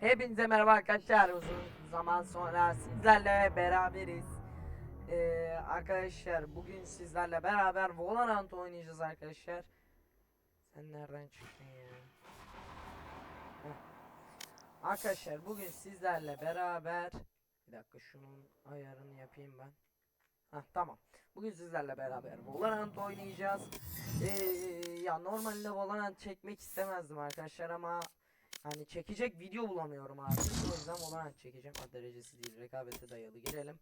Hepinize merhaba arkadaşlar. Uzun zaman sonra sizlerle beraberiz. Ee, arkadaşlar bugün sizlerle beraber Valorant oynayacağız arkadaşlar. Sen nereden çıktın ya? Heh. Arkadaşlar bugün sizlerle beraber bir dakika şunun ayarını yapayım ben. Hah tamam. Bugün sizlerle beraber Valorant oynayacağız. Ee, ya normalde Valorant çekmek istemezdim arkadaşlar ama Hani çekecek video bulamıyorum abi. O yüzden Valorant çekeceğim. Ha, derecesi değil. Rekabete dayalı girelim.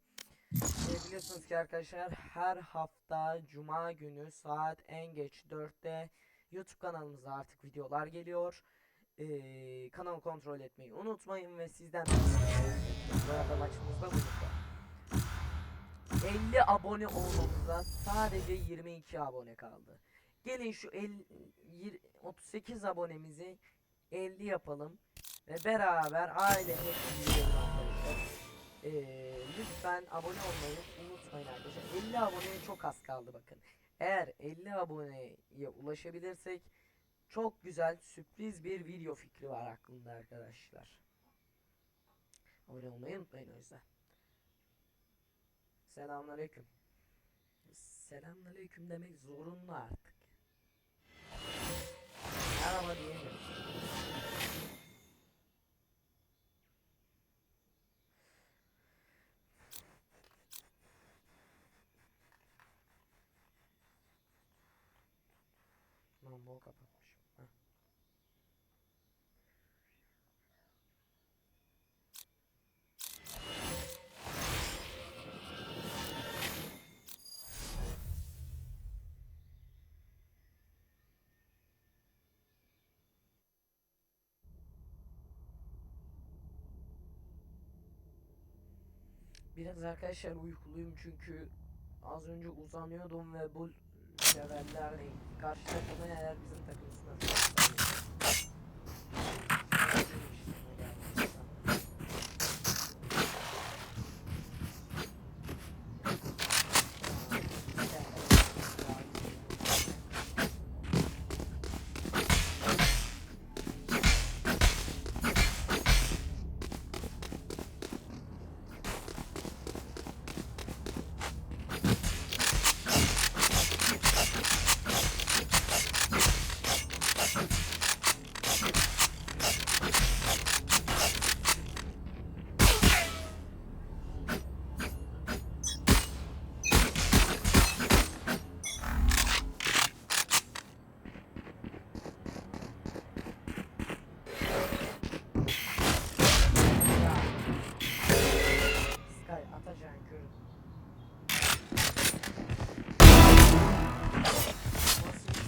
Ee, biliyorsunuz ki arkadaşlar her hafta Cuma günü saat en geç 4'te YouTube kanalımıza artık videolar geliyor. Ee, kanalı kontrol etmeyi unutmayın ve sizden arada maçımızda bulundu. 50 abone olmamıza sadece 22 abone kaldı. Gelin şu 50, yir- 38 abonemizi 50 yapalım ve beraber aile büyüyelim arkadaşlar. Ee, lütfen abone olmayı unutmayın arkadaşlar. 50 aboneye çok az kaldı bakın. Eğer 50 aboneye ulaşabilirsek çok güzel sürpriz bir video fikri var aklımda arkadaşlar. Abone olmayı unutmayın o yüzden. Selamünaleyküm. Selamünaleyküm demek zorunlu artık. Merhaba diyemiyorum. Lan bol kapatmışım. Biraz arkadaşlar uykuluyum çünkü az önce uzanıyordum ve bu levellerle karşı takımı eğer bizim takımımızda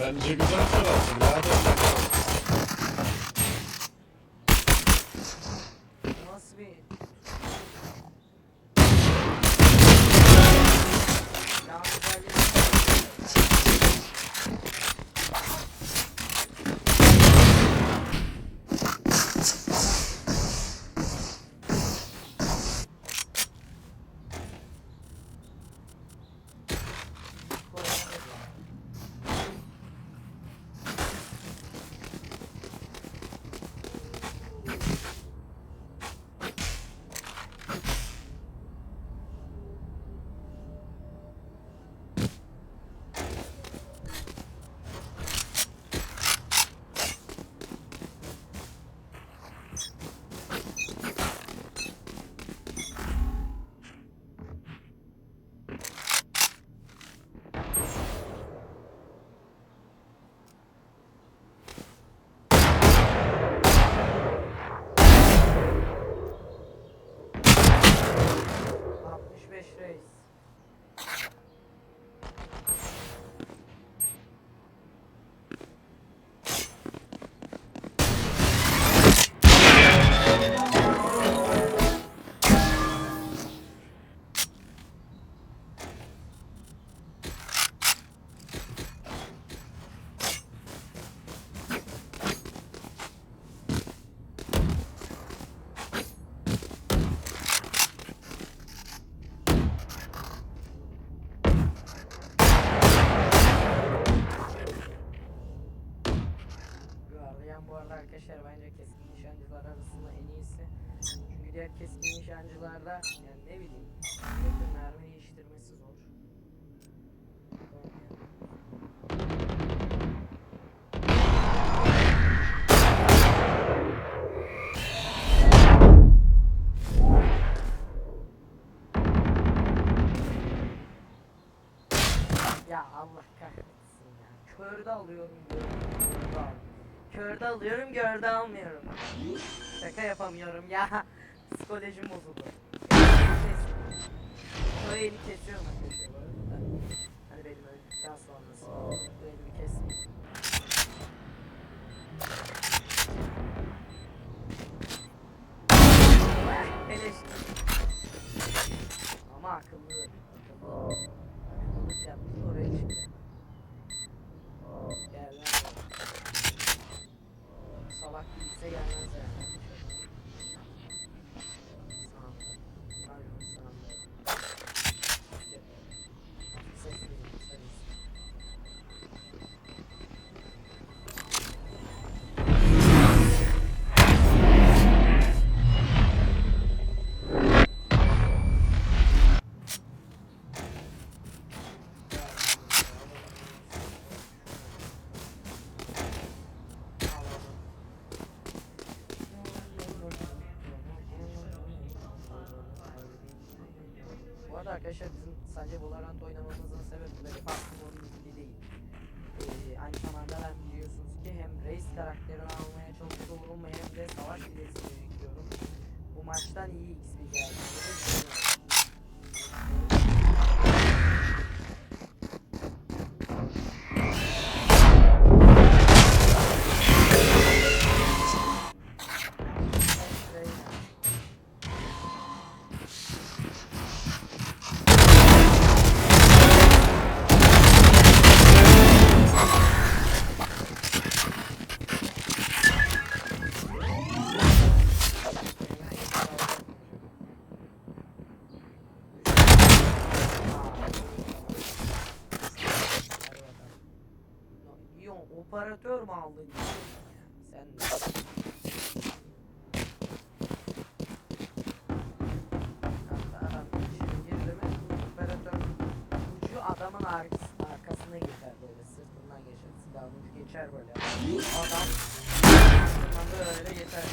Bence güzel sorarsın. Nerede? Diğer keskin nişancılarda yani ne bileyim mermi değiştirmesi zor. Ya Allah kahretsin ya. Körde alıyorum gördü al. Körde alıyorum almıyorum. Şaka yapamıyorum ya. Psikolojim bozuldu. O eli kesiyorum arkadaşlar. Hani benim öldükten sonrası. Bu elimi kesmeyeyim. Eleştir. Ama akıllı. Akıllı. Akıllılık yaptı oraya çıktı. Gel lan. Salak değilse gelmez yani. Arkadaşlar bizim sadece Valorant oynamamızın sebepleri Bastimon ilgili değil. Ee, aynı zamanda ben biliyorsunuz ki hem Reis karakterini almaya çalışıyorum hem de savaş bileti biriktiriyorum. Bu maçtan iyi XP geldiğini operatör mü aldın? Sen adamın arkasına, geçer böyle sırtından geçer. Silahın ucu geçer böyle. Adam böyle geçer.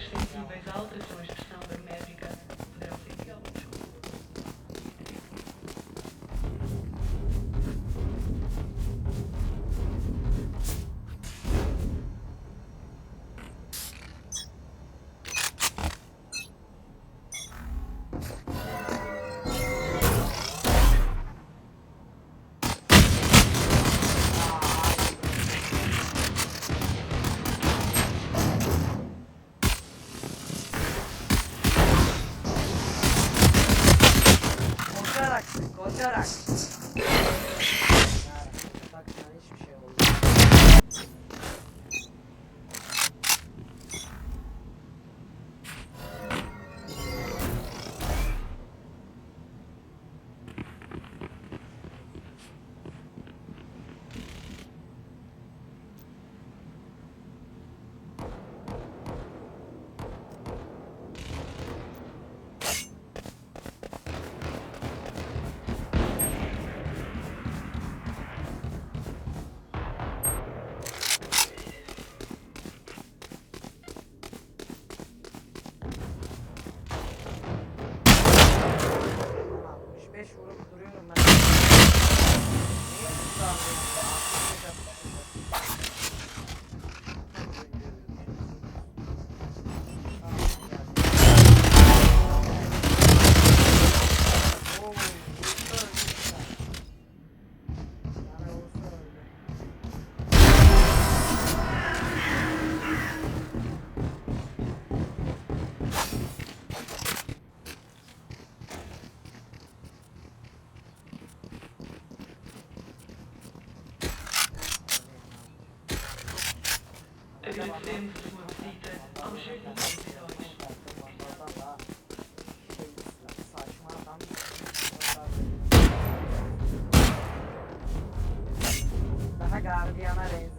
Sensíveis à alterações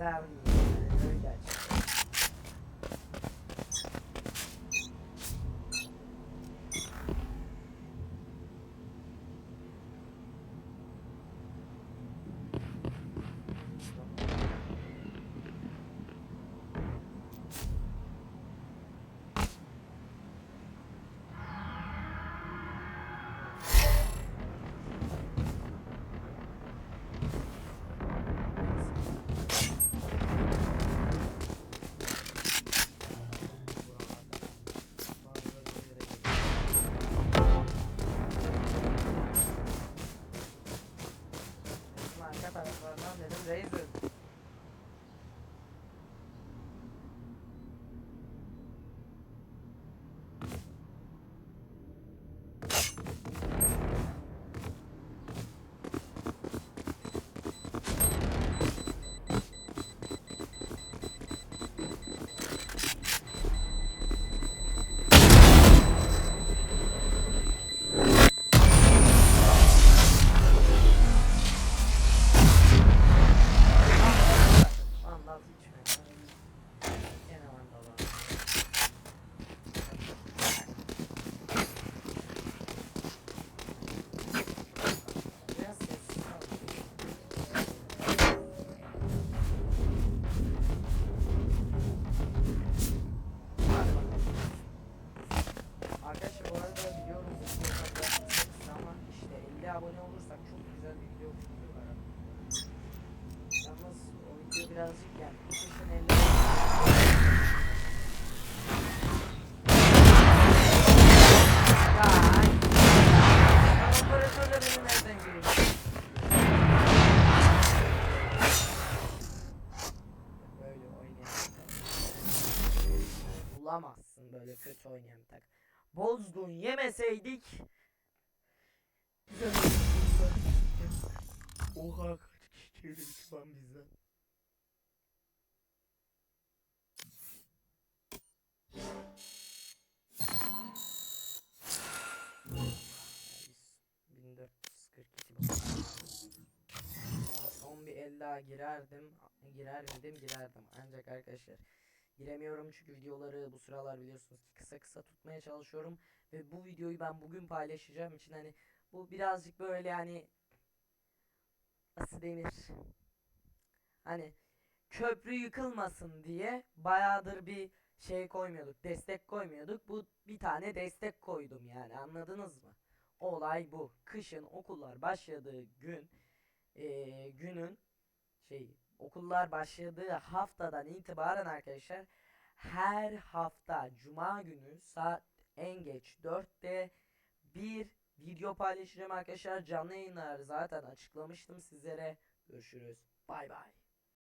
agradable. Razor. Yalnız o video birazcık yani kışın 50 Ya ay. Operatörle beni nereden görüyorsun? Böyle oynayan Bulamazsın böyle kötü oynayan bir tak. Bozgun yemeseydik Güzel. Oha kaç kişi çevirdi şu an bizden. Biz 1442 Son bir el daha girerdim. Girer miydim? Girerdim. Ancak arkadaşlar giremiyorum çünkü videoları bu sıralar biliyorsunuz ki kısa kısa tutmaya çalışıyorum. Ve bu videoyu ben bugün paylaşacağım için hani bu birazcık böyle hani nasıl denir? Hani köprü yıkılmasın diye bayağıdır bir şey koymuyorduk. Destek koymuyorduk. Bu bir tane destek koydum yani anladınız mı? Olay bu. Kışın okullar başladığı gün eee, günün şey okullar başladığı haftadan itibaren arkadaşlar her hafta cuma günü saat en geç 4'te bir video paylaşacağım arkadaşlar. Canlı yayınlar zaten açıklamıştım sizlere. Görüşürüz. Bay bay.